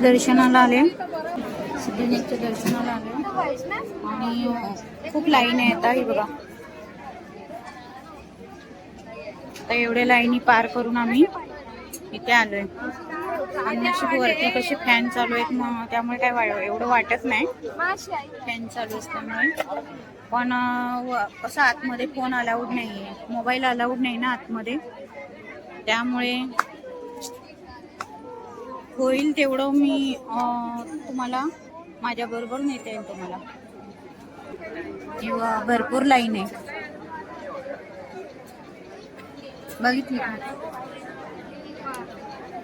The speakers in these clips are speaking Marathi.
दर्शनाला आले. सिद्धिनाथच्या दर्शनाला आले. आणि खूप लाईन आहे आता ही बघा. आता एवढ्या लाईनी पार करून आम्ही इथे आलोय. आणि अशी वरती कशी फॅन चालू आहेत मग त्यामुळे काय वा- एवढं वाटत नाही. फॅन चालू असल्यामुळे. पण व- कसं आतमध्ये फोन अलाउड नाही आहे मोबाईल अलाउड नाही ना आतमध्ये. त्यामुळे होईल तेवढं मी तुम्हाला माझ्या बरोबर नेता येईल तुम्हाला. किंवा भरपूर लाईन आहे. बघितली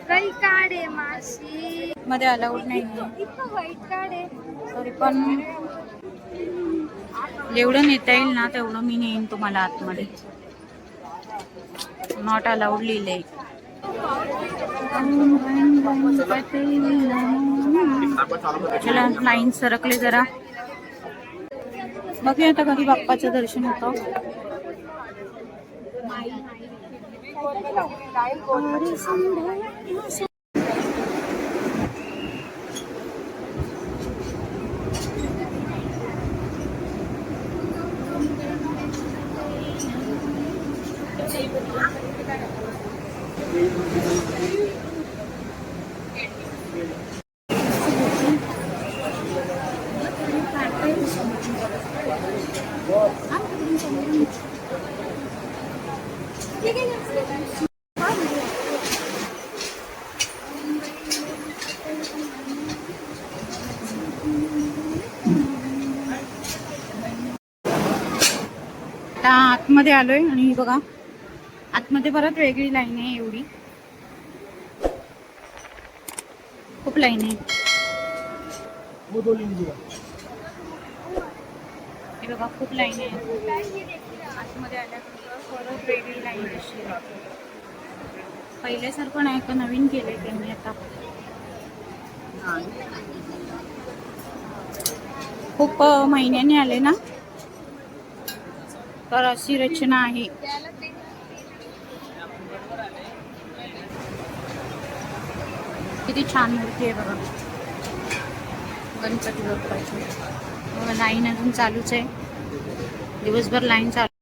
काही काढे माशी मध्ये अलाउड नाही तरी पण जेवढं नेता येईल ना तेवढं मी नेईन तुम्हाला आतमध्ये. नॉट अलाउड लिहिलंय. चला लाईन सरकले जरा. बघूया आता कधी बाप्पाचं दर्शन होतं. आता आतमध्ये आलोय आणि बघा आतमध्ये परत वेगळी लाईन आहे एवढी. खूप लाईन आहे. हे बघा खूप लाईन आहे. आतमध्ये आल्यानंतर परत वेगळी लाईन अशी पहिल्यासारखं नाही का नवीन केलंय त्यांनी आता. खूप महिन्याने आले ना? तर अशी रचना आहे. किती छान मूर्ती आहे बघा. गणपती बाप्पाची. लाईन अजून चालूच आहे. दिवसभर लाईन चालू.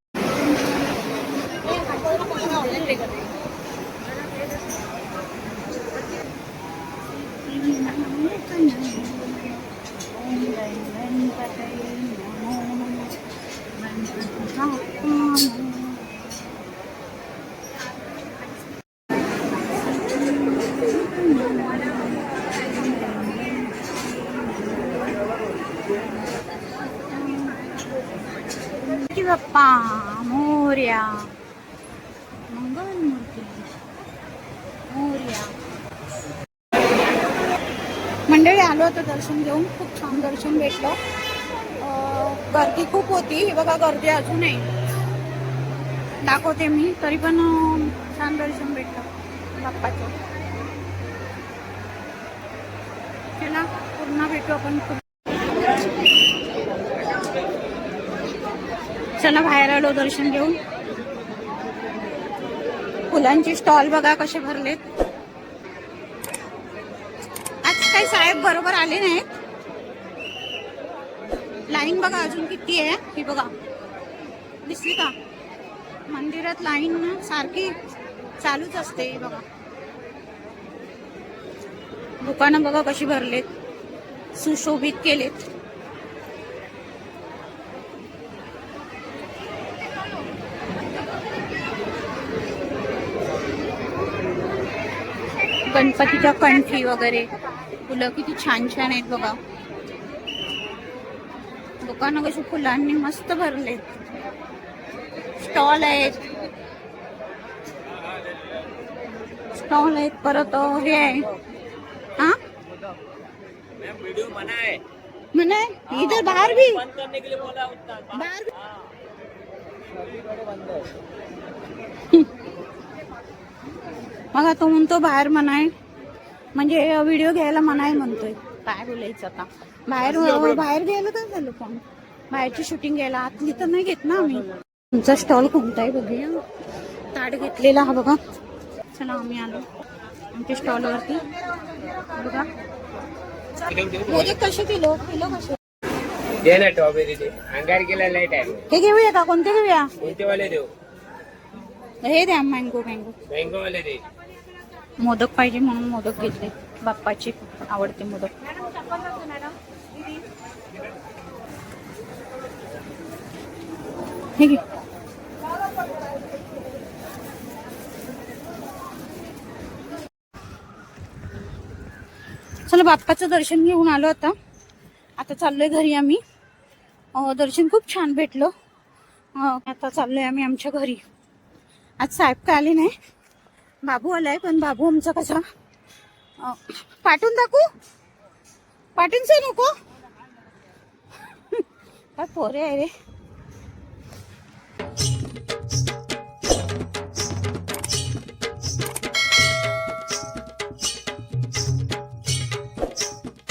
बाप्पा मोर्या मंगलमूर्ती मोर्या मंडळी आलो होतो दर्शन घेऊन. खूप छान दर्शन भेटलं. गर्दी खूप होती. बघा गर्दी अजून दाखवते मी. तरी पण छान दर्शन भेटलं. बाप्पाचं. चला पूर्ण भेटू आपण चला बाहेर आलो दर्शन घेऊन फुलांचे स्टॉल बघा कसे भरलेत. आज काही साहेब बरोबर आले नाहीत. लाईन बघा अजून किती आहे. ही बघा. दिसली का? मंदिरात लाईन सारखी चालूच असते बघा. दुकानं बघा कशी भरलेत. सुशोभित केलेत. गणपतीच्या कंठी वगैरे. फुलं किती छान छान आहेत बघा. दुकानं कशी फुलांनी मस्त भरले स्टॉल आहेत. स्टॉल आहेत परत हे आहे. हा मना इधर बाहेर भी. बाहेर मग तो म्हणतो बाहेर म्हणाय. म्हणजे व्हिडिओ घ्यायला मनाय म्हणतोय. काय बोलायचं आता. बाहेर बाहेर घ्यायला काय झालं पण. बाहेरची शूटिंग घ्यायला. आतली तर नाही घेत ना आम्ही. तुमचा स्टॉल कोणता आहे बघूया. ताट घेतलेला हा बघा. चला आम्ही आलो. आमच्या स्टॉलवरती बघा. मोदक कसे किलो? किलो कसे? दे ना स्ट्रॉबेरी दे. अंगार केला लाइट आहे हे घेऊया का? कोणते घेऊया? कोणते वाले देऊ? हे द्या मँगो मँगो मँगो वाले दे. मोदक पाहिजे म्हणून मोदक घेतले. बाप्पाची आवडते मोदक. हे घे. चला बाप्पाचं दर्शन घेऊन आलो आता. आता चाललोय घरी आम्ही. दर्शन खूप छान भेटलं. आता चाललोय आम्ही आमच्या घरी. आज साहेब काय आले नाही? बाबू आलाय पण बाबू आमचा कसा? पाठवून दाखवू? पाठवून नको. काय पोरे आहे रे?